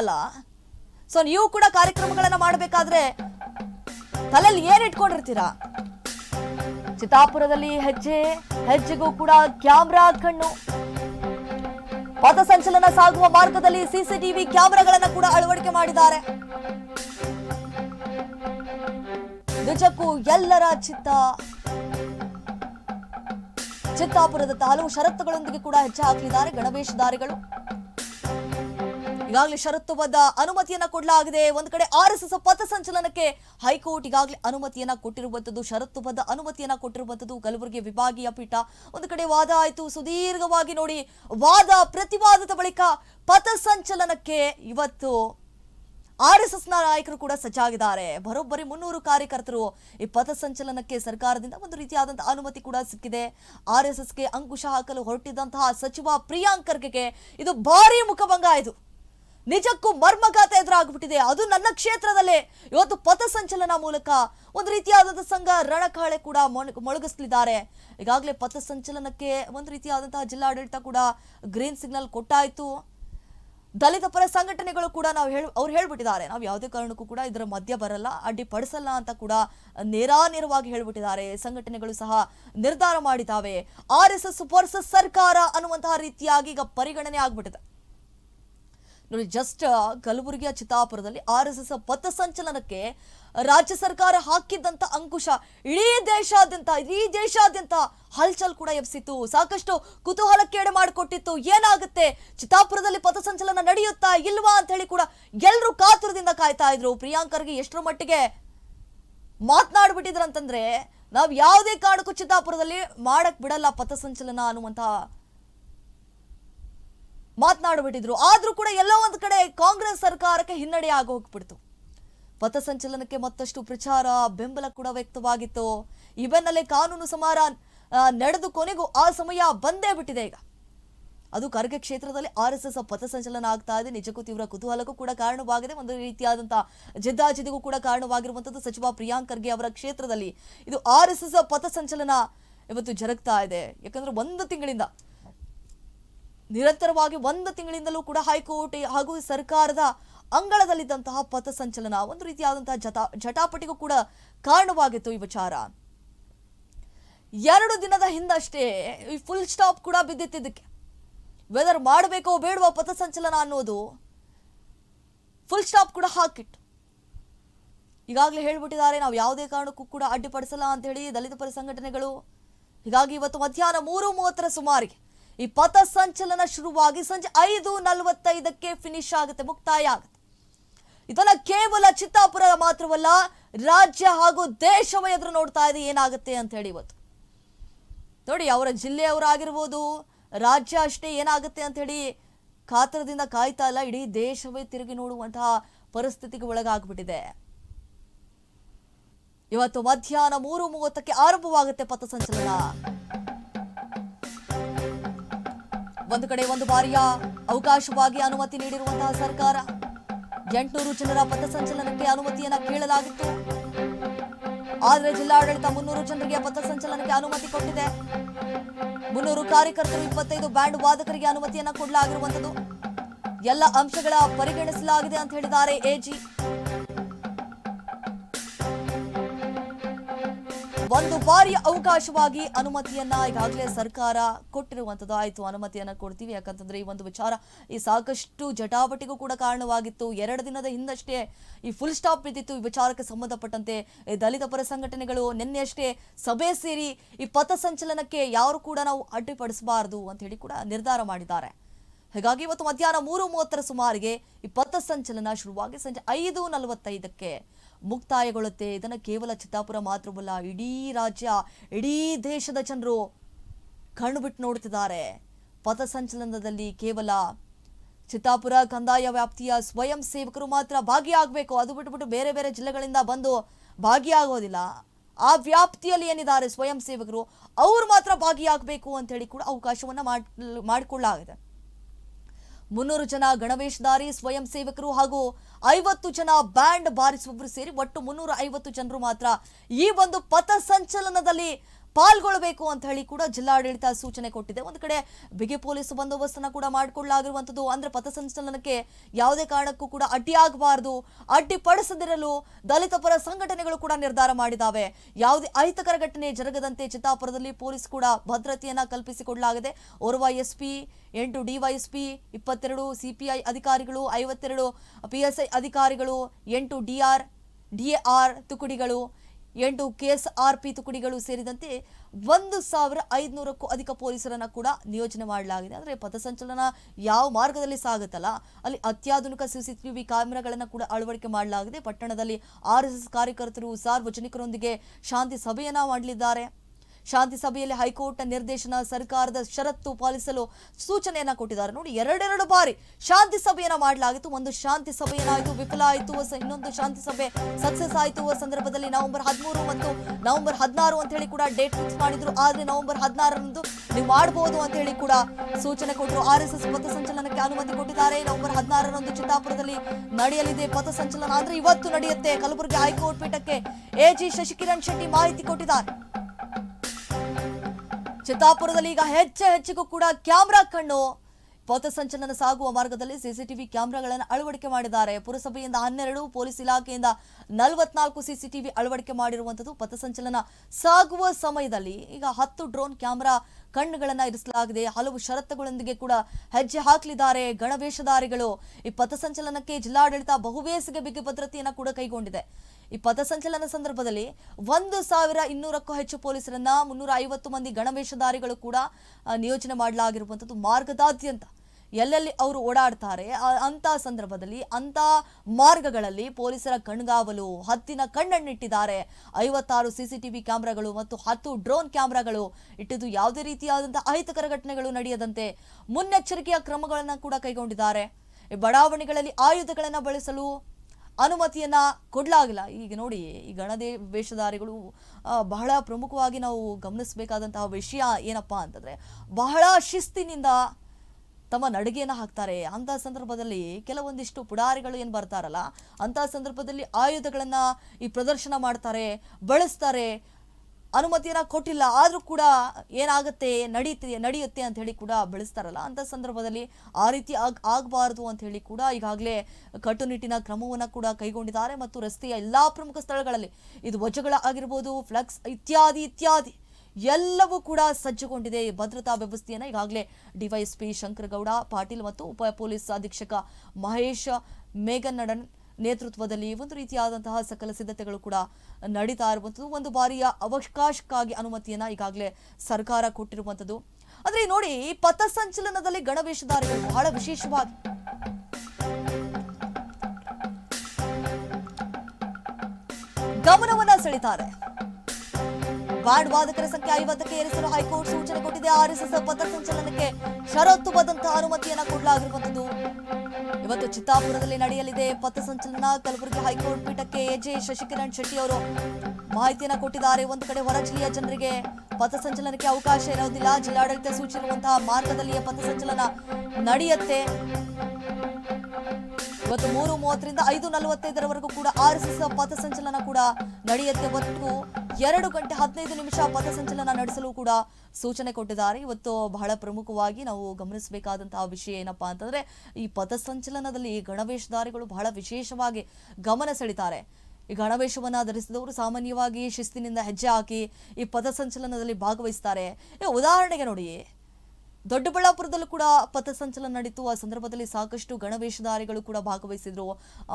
ಇರ್ತೀರಲ್ಲ so ನೀವು ಕೂಡ ಕಾರ್ಯಕ್ರಮಗಳನ್ನ ಮಾಡಬೇಕಾದ್ರೆ ತಲೆಯಲ್ಲಿ ಏನ್ ಇಟ್ಕೊಂಡಿರ್ತೀರಾ? ಚಿತ್ತಾಪುರದಲ್ಲಿ ಹೆಜ್ಜೆ, ಹೆಜ್ಜೆಗೂ ಕೂಡ ಕ್ಯಾಮ್ರಾ ಕಣ್ಣು. ಪಥಸಂಚಲನ ಸಾಗುವ ಮಾರ್ಗದಲ್ಲಿ ಸಿಸಿಟಿವಿ ಕ್ಯಾಮ್ರಾಗಳನ್ನ ಕೂಡ ಅಳವಡಿಕೆ ಮಾಡಿದ್ದಾರೆ. ನಿಜಕ್ಕೂ ಎಲ್ಲರ ಚಿತ್ತ ಚಿತ್ತಾಪುರದತ್ತ ಹಲವು ಷರತ್ತುಗಳೊಂದಿಗೆ ಕೂಡ ಹೆಜ್ಜೆ ಹಾಕಲಿದ್ದಾರೆ ಗಣವೇಶಧಾರಿಗಳು ಈಗಾಗಲೇ ಷರತ್ತುಬದ್ಧ ಅನುಮತಿಯನ್ನ ಕೊಡಲಾಗಿದೆ. ಒಂದು ಕಡೆ ಆರ್ ಎಸ್ ಎಸ್ ಪಥಸಂಚಲನಕ್ಕೆ ಹೈಕೋರ್ಟ್ ಈಗಾಗಲೇ ಅನುಮತಿಯನ್ನ ಕೊಟ್ಟಿರುವಂತದ್ದು, ಷರತ್ತುಬದ್ಧ ಅನುಮತಿಯನ್ನ ಕೊಟ್ಟಿರುವಂತದ್ದು ಕಲಬುರಗಿ ವಿಭಾಗೀಯ ಪೀಠ. ಒಂದು ಕಡೆ ವಾದ ಆಯಿತು. ಸುದೀರ್ಘವಾಗಿ ನೋಡಿ, ವಾದ ಪ್ರತಿವಾದದ ಬಳಿಕ ಪಥಸಂಚಲನಕ್ಕೆ ಇವತ್ತು ಆರ್ ಎಸ್ ಎಸ್ ನಾಯಕರು ಕೂಡ ಸಜ್ಜಾಗಿದ್ದಾರೆ. ಬರೋಬ್ಬರಿ ಮುನ್ನೂರು ಕಾರ್ಯಕರ್ತರು ಈ ಪಥಸಂಚಲನಕ್ಕೆ ಸರ್ಕಾರದಿಂದ ಒಂದು ರೀತಿಯಾದಂತಹ ಅನುಮತಿ ಕೂಡ ಸಿಕ್ಕಿದೆ. ಆರ್ ಎಸ್ ಎಸ್ಗೆ ಅಂಕುಶ ಹಾಕಲು ಹೊರಟಿದ್ದಂತಹ ಸಚಿವ ಪ್ರಿಯಾಂಕ್ ಖರ್ಗೆಗೆ ಇದು ಭಾರಿ ಮುಖಭಂಗ ಇದು ನಿಜಕ್ಕೂ ಮರ್ಮಘಾತ ಎದುರಾಗ್ಬಿಟ್ಟಿದೆ. ಅದು ನನ್ನ ಕ್ಷೇತ್ರದಲ್ಲೇ. ಇವತ್ತು ಪಥಸಂಚಲನ ಮೂಲಕ ಒಂದು ರೀತಿಯಾದಂತಹ ಸಂಘ ರಣಕಾಳೆ ಕೂಡ ಮೊಳಗಿಸ್ಲಿದ್ದಾರೆ. ಈಗಾಗಲೇ ಪಥಸಂಚಲನಕ್ಕೆ ಒಂದು ರೀತಿಯಾದಂತಹ ಜಿಲ್ಲಾಡಳಿತ ಕೂಡ ಗ್ರೀನ್ ಸಿಗ್ನಲ್ ಕೊಟ್ಟಾಯ್ತು. ದಲಿತ ಪರ ಸಂಘಟನೆಗಳು ಕೂಡ ನಾವು ಹೇಳಿ, ಅವ್ರು ಹೇಳ್ಬಿಟ್ಟಿದ್ದಾರೆ. ನಾವು ಯಾವುದೇ ಕಾರಣಕ್ಕೂ ಕೂಡ ಇದರ ಮಧ್ಯ ಬರಲ್ಲ, ಅಡ್ಡಿಪಡಿಸಲ್ಲ ಅಂತ ಕೂಡ ನೇರಾನೇರವಾಗಿ ಹೇಳ್ಬಿಟ್ಟಿದ್ದಾರೆ. ಸಂಘಟನೆಗಳು ಸಹ ನಿರ್ಧಾರ ಮಾಡಿದ್ದಾವೆ. ಆರ್ ಎಸ್ ಎಸ್ ಸರ್ಕಾರ ಅನ್ನುವಂತಹ ರೀತಿಯಾಗಿ ಈಗ ಪರಿಗಣನೆ ಆಗ್ಬಿಟ್ಟಿದೆ. ನೋಡಿ ಜಸ್ಟ್ ಕಲಬುರಗಿಯ ಚಿತ್ತಾಪುರದಲ್ಲಿ ಆರ್ ಎಸ್ ಎಸ್ ಪಥಸಂಚಲನಕ್ಕೆ ರಾಜ್ಯ ಸರ್ಕಾರ ಹಾಕಿದ್ದಂಥ ಅಂಕುಶ. ಇಡೀ ದೇಶಾದ್ಯಂತ ಇಡೀ ದೇಶಾದ್ಯಂತ ಹಲ್ಚಲ್ ಕೂಡ ಎಬ್ಸಿತ್ತು. ಸಾಕಷ್ಟು ಕುತೂಹಲಕ್ಕೇಡೆ ಮಾಡಿಕೊಟ್ಟಿತ್ತು. ಏನಾಗುತ್ತೆ? ಚಿತ್ತಾಪುರದಲ್ಲಿ ಪಥಸಂಚಲನ ನಡೆಯುತ್ತಾ ಇಲ್ವಾ ಅಂತ ಹೇಳಿ ಕೂಡ ಎಲ್ಲರೂ ಕಾತುರದಿಂದ ಕಾಯ್ತಾ ಇದ್ರು. ಪ್ರಿಯಾಂಕರ್ಗೆ ಎಷ್ಟರ ಮಟ್ಟಿಗೆ ಮಾತನಾಡ್ಬಿಟ್ಟಿದ್ರಂತಂದ್ರೆ, ನಾವು ಯಾವುದೇ ಕಾರಣಕ್ಕೂ ಚಿತ್ತಾಪುರದಲ್ಲಿ ಮಾಡಕ್ ಬಿಡಲ್ಲ ಪಥಸಂಚಲನ ಅನ್ನುವಂತಹ ಮಾತನಾಡ್ಬಿಟ್ಟಿದ್ರು. ಆದ್ರೂ ಕೂಡ ಎಲ್ಲೋ ಒಂದು ಕಡೆ ಕಾಂಗ್ರೆಸ್ ಸರ್ಕಾರಕ್ಕೆ ಹಿನ್ನಡೆ ಆಗಿ ಹೋಗ್ಬಿಡ್ತು ಪಥಸಂಚಲನಕ್ಕೆ ಮತ್ತಷ್ಟು ಪ್ರಚಾರ, ಬೆಂಬಲ ಕೂಡ ವ್ಯಕ್ತವಾಗಿತ್ತು. ಈ ಬೆನ್ನಲ್ಲೇ ಕಾನೂನು ಸಮಾರ ನಡೆದು ಕೊನೆಗೂ ಆ ಸಮಯ ಬಂದೇ ಬಿಟ್ಟಿದೆ ಈಗ. ಅದು ಕರ್ಗೆ ಕ್ಷೇತ್ರದಲ್ಲಿ ಆರ್ ಎಸ್ ಎಸ್ ಪಥಸಂಚಲನ ಆಗ್ತಾ ಇದೆ. ನಿಜಕ್ಕೂ ತೀವ್ರ ಕುತೂಹಲಕ್ಕೂ ಕೂಡ ಕಾರಣವಾಗಿದೆ. ಒಂದು ರೀತಿಯಾದಂತಹ ಜಿದ್ದಾಜಿದಿಗೂ ಕೂಡ ಕಾರಣವಾಗಿರುವಂಥದ್ದು ಸಚಿವ ಪ್ರಿಯಾಂಕ್ ಖರ್ಗೆ ಅವರ ಕ್ಷೇತ್ರದಲ್ಲಿ. ಇದು ಆರ್ ಎಸ್ ಎಸ್ ಪಥಸಂಚಲನ ಇವತ್ತು ಜರುಗ್ತಾ ಇದೆ. ಯಾಕಂದ್ರೆ ಒಂದು ತಿಂಗಳಿಂದ ನಿರಂತರವಾಗಿ ಒಂದು ತಿಂಗಳಿಂದಲೂ ಕೂಡ ಹೈಕೋರ್ಟ್ ಹಾಗೂ ಸರ್ಕಾರದ ಅಂಗಳದಲ್ಲಿದ್ದಂತಹ ಪಥಸಂಚಲನ, ಒಂದು ರೀತಿಯಾದಂತಹ ಜಟಾ, ಜಟಾಪಟಿಗೂ ಕೂಡ ಕಾರಣವಾಗಿತ್ತು ಈ ವಿಚಾರ. ಎರಡು ದಿನದ ಹಿಂದಷ್ಟೇ ಈ ಫುಲ್ ಸ್ಟಾಪ್ ಕೂಡ ಬಿದ್ದಿತ್ತಿದ್ದಕ್ಕೆ ವೆದರ್ ಮಾಡಬೇಕೋ ಬೇಡುವ ಪಥಸಂಚಲನ ಅನ್ನೋದು ಫುಲ್ ಸ್ಟಾಪ್ ಕೂಡ ಹಾಕಿಟ್ಟು ಈಗಾಗಲೇ ಹೇಳ್ಬಿಟ್ಟಿದ್ದಾರೆ, ನಾವು ಯಾವುದೇ ಕಾರಣಕ್ಕೂ ಕೂಡ ಅಡ್ಡಿಪಡಿಸಲ್ಲ ಅಂತ ಹೇಳಿ ದಲಿತ ಪರ ಸಂಘಟನೆಗಳು. ಹೀಗಾಗಿ ಇವತ್ತು ಮಧ್ಯಾಹ್ನ ಮೂರು ಮೂವತ್ತರ ಸುಮಾರಿಗೆ ಈ ಪಥ ಸಂಚಲನ ಶುರುವಾಗಿ ಸಂಜೆ ಐದು ನಲವತ್ತೈದಕ್ಕೆ ಫಿನಿಶ್ ಆಗುತ್ತೆ, ಮುಕ್ತಾಯ ಆಗುತ್ತೆ. ಇದನ್ನ ಕೇವಲ ಚಿತ್ತಾಪುರ ಮಾತ್ರವಲ್ಲ, ರಾಜ್ಯ ಹಾಗೂ ದೇಶವೇ ಎದುರು ನೋಡ್ತಾ ಇದೆ, ಏನಾಗುತ್ತೆ ಅಂತ ಹೇಳಿ ಇವತ್ತು. ನೋಡಿ, ಅವರ ಜಿಲ್ಲೆಯವರಾಗಿರ್ಬೋದು, ರಾಜ್ಯ ಅಷ್ಟೇ ಏನಾಗುತ್ತೆ ಅಂತ ಹೇಳಿ ಕಾತರದಿಂದ ಕಾಯ್ತಾ ಇಲ್ಲ, ಇಡೀ ದೇಶವೇ ತಿರುಗಿ ನೋಡುವಂತಹ ಪರಿಸ್ಥಿತಿಗೆ ಒಳಗಾಗ್ಬಿಟ್ಟಿದೆ. ಇವತ್ತು ಮಧ್ಯಾಹ್ನ ಮೂರು ಮೂವತ್ತಕ್ಕೆ ಆರಂಭವಾಗುತ್ತೆ ಪಥಸಂಚಲನ ಒಂದು ಕಡೆ ಒಂದು ಬಾರಿಯ ಅವಕಾಶವಾಗಿ ಅನುಮತಿ ನೀಡಿರುವಂತಹ ಸರ್ಕಾರ. ಎಂಟುನೂರು ಜನರ ಪಥಸಂಚಲನಕ್ಕೆ ಅನುಮತಿಯನ್ನ ಕೇಳಲಾಗಿತ್ತು. ಆದರೆ ಜಿಲ್ಲಾಡಳಿತ ಮುನ್ನೂರು ಜನರಿಗೆ ಪಥಸಂಚಲನಕ್ಕೆ ಅನುಮತಿ ಕೊಟ್ಟಿದೆ. ಮುನ್ನೂರು ಕಾರ್ಯಕರ್ತರು ಇಪ್ಪತ್ತೈದು ಬ್ಯಾಂಡ್ ವಾದಕರಿಗೆ ಅನುಮತಿಯನ್ನ ಕೊಡಲಾಗಿರುವಂತದ್ದು ಎಲ್ಲ ಅಂಶಗಳ ಪರಿಗಣಿಸಲಾಗಿದೆ ಅಂತ ಹೇಳಿದ್ದಾರೆ ಎಜಿ ಒಂದು ಬಾರಿ ಅವಕಾಶವಾಗಿ ಅನುಮತಿಯನ್ನ ಈಗಾಗಲೇ ಸರ್ಕಾರ ಕೊಟ್ಟಿರುವಂತದ್ದು ಆಯ್ತು ಅನುಮತಿಯನ್ನ ಕೊಡ್ತೀವಿ. ಯಾಕಂತಂದ್ರೆ ಈ ಒಂದು ವಿಚಾರ ಈ ಸಾಕಷ್ಟು ಜಟಾಪಟಿಗೂ ಕೂಡ ಕಾರಣವಾಗಿತ್ತು. ಎರಡು ದಿನದ ಹಿಂದಷ್ಟೇ ಈ ಫುಲ್ ಸ್ಟಾಪ್ ಬಿದ್ದಿತ್ತು. ಈ ವಿಚಾರಕ್ಕೆ ಸಂಬಂಧಪಟ್ಟಂತೆ ದಲಿತ ಪರ ಸಂಘಟನೆಗಳು ನಿನ್ನೆಯಷ್ಟೇ ಸಭೆ ಸೇರಿ ಈ ಪಥಸಂಚಲನಕ್ಕೆ ಯಾರು ಕೂಡ ನಾವು ಅಡ್ಡಿಪಡಿಸಬಾರದು ಅಂತ ಹೇಳಿ ಕೂಡ ನಿರ್ಧಾರ ಮಾಡಿದ್ದಾರೆ. ಹೀಗಾಗಿ ಇವತ್ತು ಮಧ್ಯಾಹ್ನ ಮೂರು ಮೂವತ್ತರ ಸುಮಾರಿಗೆ ಈ ಪಥಸಂಚಲನ ಶುರುವಾಗಿ ಸಂಜೆ ಐದು ನಲವತ್ತೈದಕ್ಕೆ ಮುಕ್ತಾಯಗೊಳ್ಳುತ್ತೆ. ಇದನ್ನು ಕೇವಲ ಚಿತ್ತಾಪುರ ಮಾತ್ರವಲ್ಲ, ಇಡೀ ರಾಜ್ಯ, ಇಡೀ ದೇಶದ ಜನರು ಕಣ್ಣು ಬಿಟ್ಟು ನೋಡ್ತಿದ್ದಾರೆ ಪಥಸಂಚಲನದಲ್ಲಿ ಕೇವಲ ಚಿತ್ತಾಪುರ ಕಂದಾಯ ವ್ಯಾಪ್ತಿಯ ಸ್ವಯಂ ಸೇವಕರು ಮಾತ್ರ ಭಾಗಿಯಾಗಬೇಕು. ಅದು ಬಿಟ್ಟುಬಿಟ್ಟು ಬೇರೆ ಬೇರೆ ಜಿಲ್ಲೆಗಳಿಂದ ಬಂದು ಭಾಗಿಯಾಗೋದಿಲ್ಲ. ಆ ವ್ಯಾಪ್ತಿಯಲ್ಲಿ ಏನಿದ್ದಾರೆ ಸ್ವಯಂ ಸೇವಕರು, ಅವ್ರು ಮಾತ್ರ ಭಾಗಿಯಾಗಬೇಕು ಅಂತ ಹೇಳಿ ಕೂಡ ಅವಕಾಶವನ್ನು ಮಾಡ್, ಮಾಡಿಕೊಳ್ಳಲಾಗಿದೆ. ಮುನ್ನೂರು ಜನ ಗಣವೇಶಧಾರಿ, ಸ್ವಯಂ ಸೇವಕರು ಹಾಗೂ ಐವತ್ತು ಜನ ಬ್ಯಾಂಡ್ ಬಾರಿಸುವವರು ಸೇರಿ ಒಟ್ಟು ಮುನ್ನೂರ ಐವತ್ತು ಜನರು ಮಾತ್ರ ಈ ಒಂದು ಪಥ ಸಂಚಲನದಲ್ಲಿ ಪಾಲ್ಗೊಳ್ಳಬೇಕು ಅಂತ ಹೇಳಿ ಕೂಡ ಜಿಲ್ಲಾಡಳಿತ ಸೂಚನೆ ಕೊಟ್ಟಿದೆ. ಒಂದು ಕಡೆ ಬಿಗಿ ಪೊಲೀಸ್ ಬಂದೋಬಸ್ತನ್ನ ಕೂಡ ಮಾಡಿಕೊಳ್ಳಲಾಗಿರುವಂಥದ್ದು ಅಂದ್ರೆ ಪಥಸಂಚಲನಕ್ಕೆ ಯಾವುದೇ ಕಾರಣಕ್ಕೂ ಕೂಡ ಅಡ್ಡಿಯಾಗಬಾರದು ಅಡ್ಡಿಪಡಿಸದಿರಲು ದಲಿತ ಪರ ಸಂಘಟನೆಗಳು ಕೂಡ ನಿರ್ಧಾರ ಮಾಡಿದಾವೆ. ಯಾವುದೇ ಅಹಿತಕರ ಘಟನೆ ಜರುಗದಂತೆ ಚಿತ್ತಾಪುರದಲ್ಲಿ ಪೊಲೀಸ್ ಕೂಡ ಭದ್ರತೆಯನ್ನ ಕಲ್ಪಿಸಿಕೊಡಲಾಗಿದೆ ಓರ್ವ ಎಸ್ಪಿ, ಎಂಟು ಡಿವೈಎಸ್ಪಿ, ಇಪ್ಪತ್ತೆರಡು ಸಿಪಿಐ ಅಧಿಕಾರಿಗಳು, ಐವತ್ತೆರಡು ಪಿಎಸ್ಐ ಅಧಿಕಾರಿಗಳು, ಎಂಟು ಡಿಆರ್, ಡಿಎಆರ್ ತುಕಡಿಗಳು ಎಂಟು ಕೆಎಸ್ಆರ್ಪಿ ತುಕಡಿಗಳು ಸೇರಿದಂತೆ ಒಂದು ಸಾವಿರ ಐದುನೂರಕ್ಕೂ ಅಧಿಕ ಪೊಲೀಸರನ್ನು ಕೂಡ ನಿಯೋಜನೆ ಮಾಡಲಾಗಿದೆ. ಅಂದರೆ ಪಥಸಂಚಲನ ಯಾವ ಮಾರ್ಗದಲ್ಲಿ ಸಾಗುತ್ತಲ್ಲ, ಅಲ್ಲಿ ಅತ್ಯಾಧುನಿಕ ಸಿಸಿಟಿವಿ ಕ್ಯಾಮೆರಾಗಳನ್ನು ಕೂಡ ಅಳವಡಿಕೆ ಮಾಡಲಾಗಿದೆ. ಪಟ್ಟಣದಲ್ಲಿ ಆರ್ ಕಾರ್ಯಕರ್ತರು ಸಾರ್ವಜನಿಕರೊಂದಿಗೆ ಶಾಂತಿ ಸಭೆಯನ್ನು ಮಾಡಲಿದ್ದಾರೆ. ಶಾಂತಿ ಸಭೆಯಲ್ಲಿ ಹೈಕೋರ್ಟ್ನ ನಿರ್ದೇಶನ ಸರ್ಕಾರದ ಷರತ್ತು ಪಾಲಿಸಲು ಸೂಚನೆಯನ್ನ ಕೊಟ್ಟಿದ್ದಾರೆ. ನೋಡಿ, ಎರಡೆರಡು ಬಾರಿ ಶಾಂತಿ ಸಭೆಯನ್ನ ಮಾಡಲಾಗಿತ್ತು. ಒಂದು ಶಾಂತಿ ಸಭೆಯನ್ನಾಯಿತು, ವಿಫಲ ಆಯಿತು ಇನ್ನೊಂದು ಶಾಂತಿ ಸಭೆ ಸಕ್ಸಸ್ ಆಯಿತು. ಸಂದರ್ಭದಲ್ಲಿ ನವೆಂಬರ್ ಹದಿಮೂರು ಮತ್ತು ನವೆಂಬರ್ ಹದಿನಾರು ಅಂತ ಹೇಳಿ ಕೂಡ ಡೇಟ್ ಫಿಕ್ಸ್ ಮಾಡಿದ್ರು. ಆದ್ರೆ ನವೆಂಬರ್ ಹದಿನಾರರಂದು ನೀವು ಮಾಡಬಹುದು ಅಂತ ಹೇಳಿ ಕೂಡ ಸೂಚನೆ ಕೊಟ್ಟರು ಆರ್ ಎಸ್ ಎಸ್ ಪಥಸಂಚಲನಕ್ಕೆ ಅನುಮತಿ ಕೊಟ್ಟಿದ್ದಾರೆ. ನವೆಂಬರ್ ಹದಿನಾರರಂದು ಚಿತ್ತಾಪುರದಲ್ಲಿ ನಡೆಯಲಿದೆ ಪಥಸಂಚಲನ. ಅಂದ್ರೆ ಇವತ್ತು ನಡೆಯುತ್ತೆ. ಕಲಬುರಗಿ ಹೈಕೋರ್ಟ್ ಪೀಠಕ್ಕೆ ಎಜಿ ಶಶಿಕಿರಣ್ ಶೆಟ್ಟಿ ಮಾಹಿತಿ ಕೊಟ್ಟಿದ್ದಾರೆ. ಚಿತ್ತಾಪುರದಲ್ಲಿ ಈಗ ಹೆಚ್ಚು ಹೆಚ್ಚಿಗೂ ಕೂಡ ಕ್ಯಾಮ್ರಾ ಕಣ್ಣು ಪಥಸಂಚಲನ ಸಾಗುವ ಮಾರ್ಗದಲ್ಲಿ ಸಿಸಿಟಿವಿ ಕ್ಯಾಮೆರಾಗಳನ್ನು ಅಳವಡಿಕೆ ಮಾಡಿದ್ದಾರೆ. ಪುರಸಭೆಯಿಂದ ಹನ್ನೆರಡು, ಪೊಲೀಸ್ ಇಲಾಖೆಯಿಂದ ನಲವತ್ನಾಲ್ಕು ಸಿಸಿಟಿವಿ ಅಳವಡಿಕೆ ಮಾಡಿರುವಂಥದ್ದು ಪಥಸಂಚಲನ ಸಾಗುವ ಸಮಯದಲ್ಲಿ ಈಗ ಹತ್ತು ಡ್ರೋನ್ ಕ್ಯಾಮೆರಾ ಕಣ್ಣುಗಳನ್ನು ಇರಿಸಲಾಗಿದೆ. ಹಲವು ಷರತ್ತುಗಳೊಂದಿಗೆ ಕೂಡ ಹೆಜ್ಜೆ ಹಾಕಲಿದ್ದಾರೆ ಗಣವೇಷಧಾರಿಗಳು. ಈ ಪಥಸಂಚಲನಕ್ಕೆ ಜಿಲ್ಲಾಡಳಿತ ಬಹುಬೇಸಿಗೆ ಬಿಗಿ ಭದ್ರತೆಯನ್ನು ಕೂಡ ಕೈಗೊಂಡಿದೆ. ಈ ಪಥಸಂಚಲನ ಸಂದರ್ಭದಲ್ಲಿ ಒಂದು ಸಾವಿರ ಇನ್ನೂರಕ್ಕೂ ಹೆಚ್ಚು ಪೊಲೀಸರನ್ನ ಮುನ್ನೂರ ಐವತ್ತು ಮಂದಿ ಗಣವೇಷಧಾರಿಗಳು ಕೂಡ ನಿಯೋಜನೆ ಮಾಡಲಾಗಿರುವಂಥದ್ದು ಮಾರ್ಗದಾದ್ಯಂತ. ಎಲ್ಲೆಲ್ಲಿ ಅವರು ಓಡಾಡ್ತಾರೆ ಅಂತ ಸಂದರ್ಭದಲ್ಲಿ ಅಂತ ಮಾರ್ಗಗಳಲ್ಲಿ ಪೊಲೀಸರ ಕಣ್ಗಾವಲು, ಹತ್ತಿನ ಕಣ್ಣನ್ನಿಟ್ಟಿದ್ದಾರೆ. ಐವತ್ತಾರು ಸಿಸಿಟಿವಿ ಕ್ಯಾಮೆರಾಗಳು ಮತ್ತು ಹತ್ತು ಡ್ರೋನ್ ಕ್ಯಾಮೆರಾಗಳು ಇಟ್ಟಿದ್ದು ಯಾವುದೇ ರೀತಿಯಾದಂತಹ ಅಹಿತಕರ ಘಟನೆಗಳು ನಡೆಯದಂತೆ ಮುನ್ನೆಚ್ಚರಿಕೆಯ ಕ್ರಮಗಳನ್ನು ಕೂಡ ಕೈಗೊಂಡಿದ್ದಾರೆ. ಬಡಾವಣೆಗಳಲ್ಲಿ ಆಯುಧಗಳನ್ನು ಬಳಸಲು ಅನುಮತಿಯನ್ನ ಕೊಡಲಾಗಿಲ್ಲ. ಈಗ ನೋಡಿ, ಈ ಗಣದೇ ವೇಷಧಾರಿಗಳು ಬಹಳ ಪ್ರಮುಖವಾಗಿ ನಾವು ಗಮನಿಸಬೇಕಾದಂತಹ ವಿಷಯ ಏನಪ್ಪಾ ಅಂತಂದ್ರೆ, ಬಹಳ ಶಿಸ್ತಿನಿಂದ ತಮ್ಮ ನಡಿಗೆಯನ್ನು ಹಾಕ್ತಾರೆ. ಅಂತ ಸಂದರ್ಭದಲ್ಲಿ ಕೆಲವೊಂದಿಷ್ಟು ಪುಡಾರಿಗಳು ಏನು ಬರ್ತಾರಲ್ಲ ಅಂತ ಸಂದರ್ಭದಲ್ಲಿ ಆಯುಧಗಳನ್ನು ಈ ಪ್ರದರ್ಶನ ಮಾಡ್ತಾರೆ, ಬಳಸ್ತಾರೆ. ಅನುಮತಿಯನ್ನ ಕೊಟ್ಟಿಲ್ಲ, ಆದರೂ ಕೂಡ ಏನಾಗುತ್ತೆ, ನಡೀತೆ, ನಡೆಯುತ್ತೆ ಅಂತ ಹೇಳಿ ಕೂಡ ಬೆಳೆಸ್ತಾರಲ್ಲ. ಅಂತ ಸಂದರ್ಭದಲ್ಲಿ ಆ ರೀತಿ ಆಗ್, ಆಗಬಾರದು ಅಂತ ಹೇಳಿ ಕೂಡ ಈಗಾಗಲೇ ಕಟ್ಟುನಿಟ್ಟಿನ ಕ್ರಮವನ್ನು ಕೂಡ ಕೈಗೊಂಡಿದ್ದಾರೆ. ಮತ್ತು ರಸ್ತೆಯ ಎಲ್ಲಾ ಪ್ರಮುಖ ಸ್ಥಳಗಳಲ್ಲಿ ಇದು ವಜಗಳ ಆಗಿರ್ಬೋದು, ಫ್ಲಕ್ಸ್ ಇತ್ಯಾದಿ ಇತ್ಯಾದಿ. ಎಲ್ಲವೂ ಕೂಡ ಸಜ್ಜುಗೊಂಡಿದೆ ಭದ್ರತಾ ವ್ಯವಸ್ಥೆಯನ್ನು. ಈಗಾಗಲೇ ಡಿವೈಎಸ್ಪಿ ಶಂಕರಗೌಡ, ಪಾಟೀಲ್ ಮತ್ತು ಉಪ ಪೊಲೀಸ್ ಅಧೀಕ್ಷಕ ಮಹೇಶ್ ಮೇಘನ್ನಡನ್ ನೇತೃತ್ವದಲ್ಲಿ ಒಂದು ರೀತಿಯಾದಂತಹ ಸಕಲ ಸಿದ್ಧತೆಗಳು ಕೂಡ ನಡೀತಾ ಇರುವಂಥದ್ದು. ಒಂದು ಬಾರಿಯ ಅವಕಾಶಕ್ಕಾಗಿ ಅನುಮತಿಯನ್ನು ಈಗಾಗಲೇ ಸರ್ಕಾರ ಕೊಟ್ಟಿರುವಂಥದ್ದು. ಆದರೆ ನೋಡಿ ಪಥಸಂಚಲನದಲ್ಲಿ ಗಣವೇಷಧಾರಿಗಳು ಬಹಳ ವಿಶೇಷವಾಗಿ ಗಮನವನ್ನ ಸೆಳಿತಾರೆ. ಬ್ಯಾಂಡ್ ವಾದಕರ ಸಂಖ್ಯೆ ಐವತ್ತಕ್ಕೆ ಏರಿಸಲು ಹೈಕೋರ್ಟ್ ಸೂಚನೆ ಕೊಟ್ಟಿದೆ. ಆರ್ಎಸ್ಎಸ್ ಪಥಸಂಚಲನಕ್ಕೆ ಷರತ್ತುಬದ್ದಂತಹ ಅನುಮತಿಯನ್ನು ಕೊಡಲಾಗಿರುವಂತದ್ದು ಇವತ್ತು ಚಿತ್ತಾಪುರದಲ್ಲಿ ನಡೆಯಲಿದೆ ಪಥಸಂಚಲನ ಕಲಬುರಗಿ ಹೈಕೋರ್ಟ್ ಪೀಠಕ್ಕೆ ಎಜೆ ಶಶಿಕಿರಣ್ ಶೆಟ್ಟಿ ಅವರು ಮಾಹಿತಿಯನ್ನು ಕೊಟ್ಟಿದ್ದಾರೆ. ಒಂದು ಕಡೆ ಹೊರ ಜಿಲ್ಲೆಯ ಜನರಿಗೆ ಪಥಸಂಚಲನಕ್ಕೆ ಅವಕಾಶ ಇರೋದಿಲ್ಲ ಜಿಲ್ಲಾಡಳಿತ ಸೂಚಿಸಿರುವಂತಹ ಮಾರ್ಗದಲ್ಲಿಯೇ ಪಥಸಂಚಲನ ನಡೆಯುತ್ತೆ. ಇವತ್ತು ಮೂರು ಮೂವತ್ತರಿಂದ ಐದು ನಲವತ್ತೈದರವರೆಗೂ ಕೂಡ ಆರ್ಎಸ್ಎಸ್ ಎಸ್ ಎಸ್ ಪಥಸಂಚಲನ ಕೂಡ ನಡೆಯುತ್ತೆ. ಒಟ್ಟು ಎರಡು ಗಂಟೆ ಹದಿನೈದು ನಿಮಿಷ ಪಥಸಂಚಲನ ನಡೆಸಲು ಕೂಡ ಸೂಚನೆ ಕೊಟ್ಟಿದ್ದಾರೆ. ಇವತ್ತು ಬಹಳ ಪ್ರಮುಖವಾಗಿ ನಾವು ಗಮನಿಸಬೇಕಾದಂತಹ ವಿಷಯ ಏನಪ್ಪಾ ಅಂತಂದ್ರೆ, ಈ ಪಥಸಂಚಲನದಲ್ಲಿ ಗಣವೇಶಧಾರಿಗಳು ಬಹಳ ವಿಶೇಷವಾಗಿ ಗಮನ ಸೆಳಿತಾರೆ. ಈ ಗಣವೇಶವನ್ನು ಧರಿಸಿದವರು ಸಾಮಾನ್ಯವಾಗಿ ಶಿಸ್ತಿನಿಂದ ಹೆಜ್ಜೆ ಹಾಕಿ ಈ ಪಥಸಂಚಲನದಲ್ಲಿ ಭಾಗವಹಿಸ್ತಾರೆ. ಉದಾಹರಣೆಗೆ ನೋಡಿ, ದೊಡ್ಡಬಳ್ಳಾಪುರದಲ್ಲೂ ಕೂಡ ಪಥಸಂಚಲನ ನಡೀತು. ಆ ಸಂದರ್ಭದಲ್ಲಿ ಸಾಕಷ್ಟು ಗಣವೇಶಧಾರಿಗಳು ಕೂಡ ಭಾಗವಹಿಸಿದ್ರು.